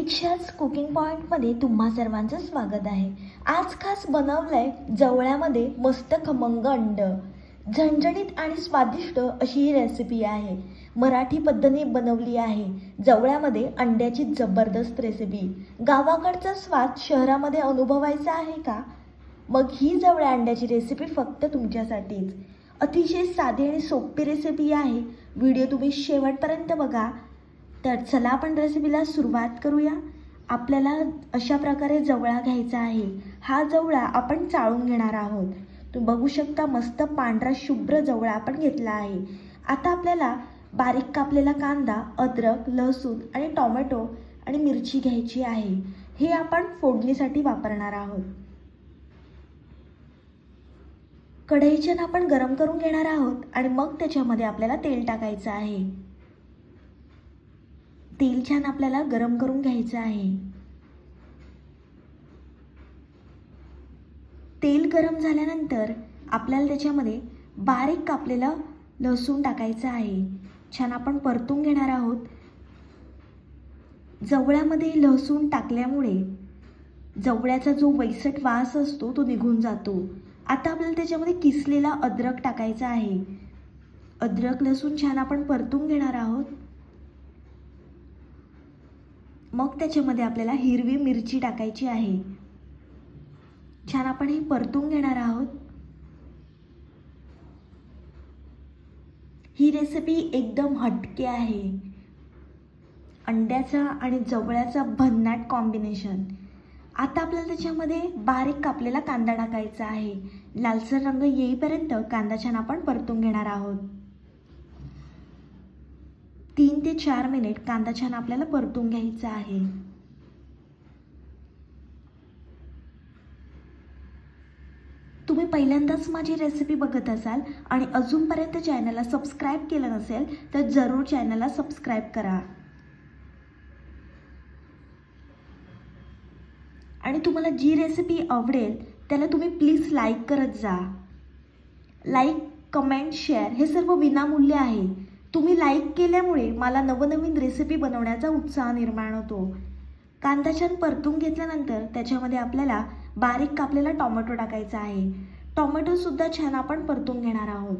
दीक्षाच cooking पॉईंटमध्ये तुम्हा सर्वांचं स्वागत आहे. आज खास बनवलंय जवळ्यामध्ये मस्त खमंग अंड. झणझणीत आणि स्वादिष्ट अशी ही रेसिपी आहे. मराठी पद्धतीने बनवली आहे. जवळ्यामध्ये अंड्याची जबरदस्त रेसिपी गावाकडचा स्वाद शहरामध्ये अनुभवायचा आहे का? मग ही जवळ्या अंड्याची रेसिपी फक्त तुमच्यासाठीच. अतिशय साधी आणि सोपी रेसिपी आहे. व्हिडिओ तुम्ही शेवटपर्यंत बघा. तर चला आपण रेसिपीला सुरुवात करूया. आपल्याला अशा प्रकारे जवळा घ्यायचा आहे. हा जवळा आपण चाळून घेणार आहोत. तू बघू शकता मस्त पांढरा शुभ्र जवळा आपण घेतला आहे. आता आपल्याला बारीक कापलेला कांदा अद्रक लसूण आणि टोमॅटो आणि मिरची घ्यायची आहे. हे आपण फोडणीसाठी वापरणार आहोत. कढईच्यानं आपण गरम करून घेणार आहोत आणि मग त्याच्यामध्ये आपल्याला तेल टाकायचं आहे. तेल छान आपल्याला गरम करून घ्यायचं आहे. तेल गरम झाल्यानंतर आपल्याला त्याच्यामध्ये बारीक कापलेलं लसूण टाकायचं आहे. छान आपण परतून घेणार आहोत. जवळ्यामध्ये लसूण टाकल्यामुळे जवळ्याचा जो वैसट वास असतो तो निघून जातो. आता आपल्याला त्याच्यामध्ये किसलेला अद्रक टाकायचा आहे. अद्रक लसूण छान आपण परतून घेणार आहोत. मग त्याच्यामध्ये आपल्याला हिरवी मिरची टाकायची आहे. छान आपण हे परतून घेणार आहोत. ही रेसिपी एकदम हटके आहे. अंड्याचा आणि जवळ्याचा भन्नाट कॉम्बिनेशन आता आपल्याला त्याच्यामध्ये बारीक कापलेला कांदा टाकायचा आहे. लालसर रंग येईपर्यंत कांदा छान आपण परतून घेणार आहोत. तीन ते चार मिनिट कांदा छान आपल्याला परतून घ्यायचा आहे. तुम्ही पहिल्यांदाच माझी रेसिपी बघत असाल आणि अजूनपर्यंत चॅनलला सबस्क्राईब केलं नसेल तर जरूर चॅनलला सबस्क्राईब करा. आणि तुम्हाला जी रेसिपी आवडेल त्याला तुम्ही प्लीज लाईक करत जा. लाईक कमेंट शेअर हे सर्व विनामूल्य आहे. तुम्ही लाईक केल्यामुळे मला नवनवीन रेसिपी बनवण्याचा उत्साह निर्माण होतो. कांदा छान परतून घेतल्यानंतर त्याच्यामध्ये आपल्याला बारीक कापलेला टोमॅटो टाकायचा आहे. टोमॅटोसुद्धा छान आपण परतून घेणार आहोत.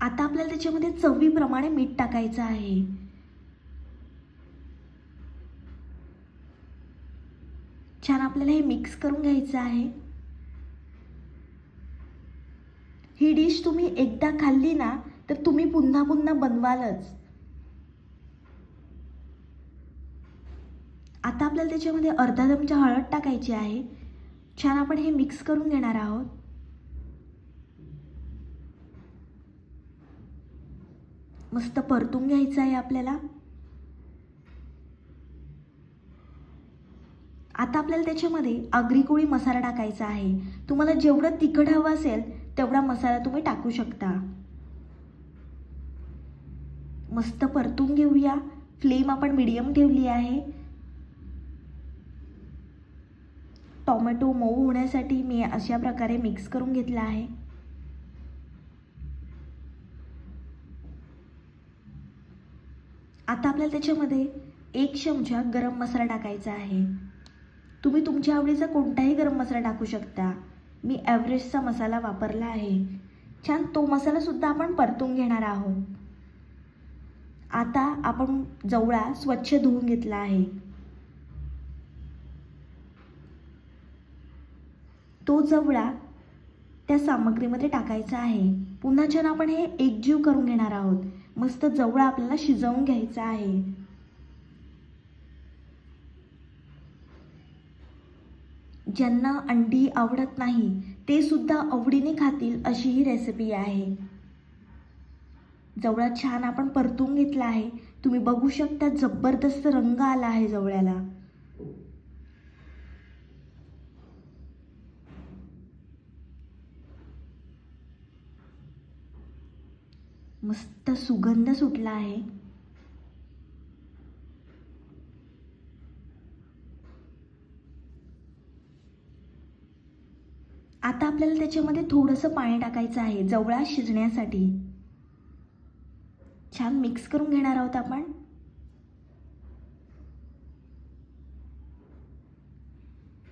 आता आपल्याला त्याच्यामध्ये चवीप्रमाणे मीठ टाकायचं आहे. छान आपल्याला हे मिक्स करून घ्यायचं आहे. ही डिश तुम्ही एकदा खाल्ली ना तर तुम्ही पुन्हा पुन्हा बनवालच. आता आपल्याला त्याच्यामध्ये अर्धा चमचा हळद टाकायची आहे. छान आपण हे मिक्स करून घेणार आहोत. मस्त परतून घ्यायचं आहे आपल्याला. आता आपल्याला त्याच्यामध्ये आगरी कोळी मसाला टाकायचा आहे. तुम्हाला जेवढं तिखट हवं असेल तेवढा मसाला तुम्ही टाकू शकता. मस्त परतून घेऊया. फ्लेम आपण मिडियम ठेवली आहे. टोमॅटो मऊ होण्यासाठी मी अशा प्रकारे मिक्स करून घेतला आहे. आता आपल्याला त्याच्यामध्ये एक चमचा गरम मसाला टाकायचा आहे. तुम्ही तुमच्या आवडीचा कोणताही गरम मसाला टाकू शकता. मी ॲव्हरेजचा मसाला वापरला आहे. छान तो मसालासुद्धा आपण परतून घेणार आहोत. आता आपण जवळा स्वच्छ धुवून घेतला आहे. तो जवळा त्या सामग्रीमध्ये टाकायचा आहे. पुन्हा छान आपण हे एकजीव करून घेणार आहोत. मस्त जवळा आपल्याला शिजवून घ्यायचा आहे. ज्यांना अंडी आवडत नाही ते सुद्धा आवडीने खातील अशी ही रेसिपी आहे. जवळा छान आपण परतून घेतला आहे. तुम्ही बघू शकता जबरदस्त रंग आला आहे जवळ्याला. मस्त सुगंध सुटला आहे. आता आपल्याला त्याच्यामध्ये थोडंसं पाणी टाकायचं आहे जवळा शिजण्यासाठी. छान मिक्स करून घेणार आहोत आपण.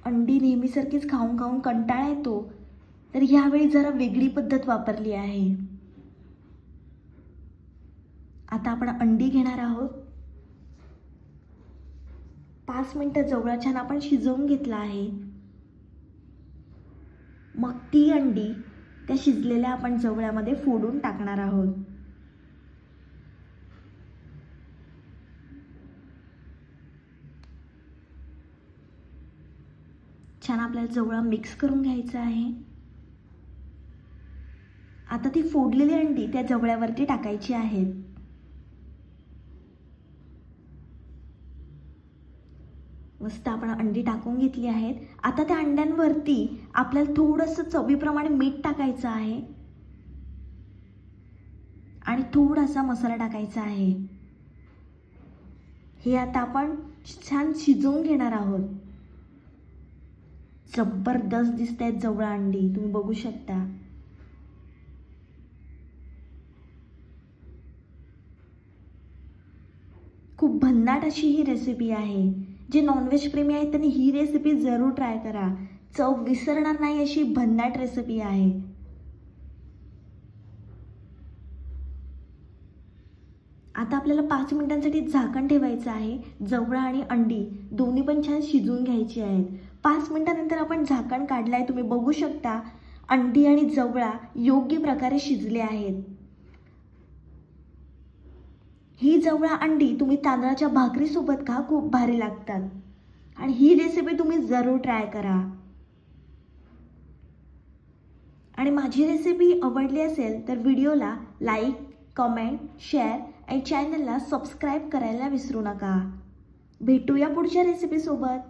अंडी नेहमीसारखीच खाऊन खाऊन कंटाळा येतो तर ह्यावेळी जरा वेगळी पद्धत वापरली आहे. आता आपण अंडी घेणार आहोत. पाच मिनटं जवळा छान आपण शिजवून घेतला आहे. मग ती अंडी त्या शिजलेल्या आपण जवळ्यामध्ये फोडून टाकणार आहोत. छान आपल्याला जवळा मिक्स करून घ्यायचा आहे. आता ती फोडलेली अंडी त्या जवळ्यावरती टाकायची आहेत मस्त आपण अंडी टाकून घेतली आहेत. आता त्या अंड्यांवरती आपल्याला थोडंसं चवीप्रमाणे मीठ टाकायचं आहे. आणि थोडासा मसाला टाकायचा आहे. हे आता आपण छान शिजवून घेणार आहोत. जबरदस्त दिसत आहेत जवळ अंडी तुम्ही बघू शकता. खूप भन्नाट अशी ही रेसिपी आहे. जे नॉनव्हेज प्रेमी आहेत त्यांनी ही रेसिपी जरूर ट्राय करा. चव विसरणार नाही अशी भन्नाट रेसिपी आहे. आता आपल्याला पाच मिनिटांसाठी झाकण ठेवायचं आहे जवळा आणि अंडी. दोन्ही पण छान शिजून घ्यायची आहेत. पाच मिनिटानंतर आपण झाकण काढलं आहे तुम्ही बघू शकता. अंडी आणि जवळा योग्य प्रकारे शिजले आहेत. ही जवळा अंडी तुम्ही तांदळाच्या भाकरीसोबत खा खूप भारी लागतात? आणि ही रेसिपी तुम्ही जरूर ट्राय करा. आणि माझी रेसिपी आवडली असेल तर व्हिडिओला लाईक कमेंट शेअर आणि चॅनलला सबस्क्राईब करायला विसरू नका. भेटूया पुढच्या रेसिपीसोबत